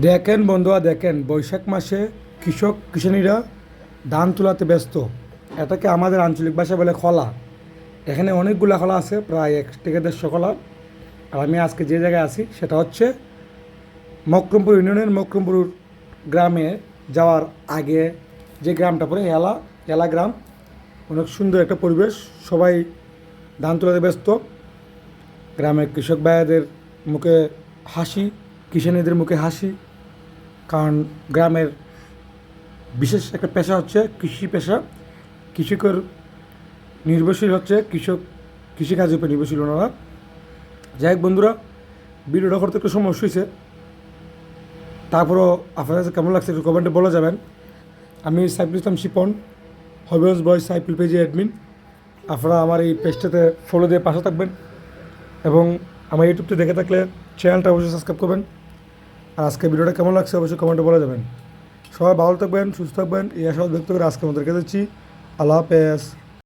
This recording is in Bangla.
দেখেন বন্ধুরা, দেখেন, বৈশাখ মাসে কৃষক, কৃষানীরা ধান তোলাতে ব্যস্ত। এটাকে আমাদের আঞ্চলিক ভাষা বলে খলা। এখানে অনেকগুলা খলা আছে, প্রায় এক থেকে দেড়শো খলা। আর আমি আজকে যে জায়গায় আছি, সেটা হচ্ছে মকরমপুর ইউনিয়নের মকরমপুর গ্রামে যাওয়ার আগে যে গ্রামটা পড়ে, এলা এলা গ্রাম। অনেক সুন্দর একটা পরিবেশ, সবাই ধান তোলাতে ব্যস্ত। গ্রামের কৃষক ভাইদের মুখে হাসি কিষানীদের মুখে হাসি, কারণ গ্রামের বিশেষ একটা পেশা হচ্ছে কৃষি পেশা। কৃষিকর নির্ভরশীল হচ্ছে কৃষক, কৃষিকাজের উপর নির্ভরশীল ওনারা। যাই হোক বন্ধুরা, ভিডিওটা করতে একটু সমস্যা হয়েছে। তারপরও আপনার কাছে কেমন লাগছে একটু কমেন্টে বলে যাবেন। আমি সাইফুল ইসলাম শিপন হবিগঞ্জ বয় সাইফুল পেজে অ্যাডমিন আপনারা আমার এই পেজটাতে ফলো দিয়ে পাশে থাকবেন। এবং আমার ইউটিউবটা দেখে থাকলে চ্যানেলটা অবশ্যই সাবস্ক্রাইব করবেন। আর আজকে ভিডিওটা কেমন লাগছে অবশ্যই কমেন্টে বলে দেবেন সবাই ভালো থাকবেন, সুস্থ থাকবেন, এই আশা ব্যক্ত করে আজকে আমাদের রেখে দিচ্ছি। আল্লাহ হাফেজ।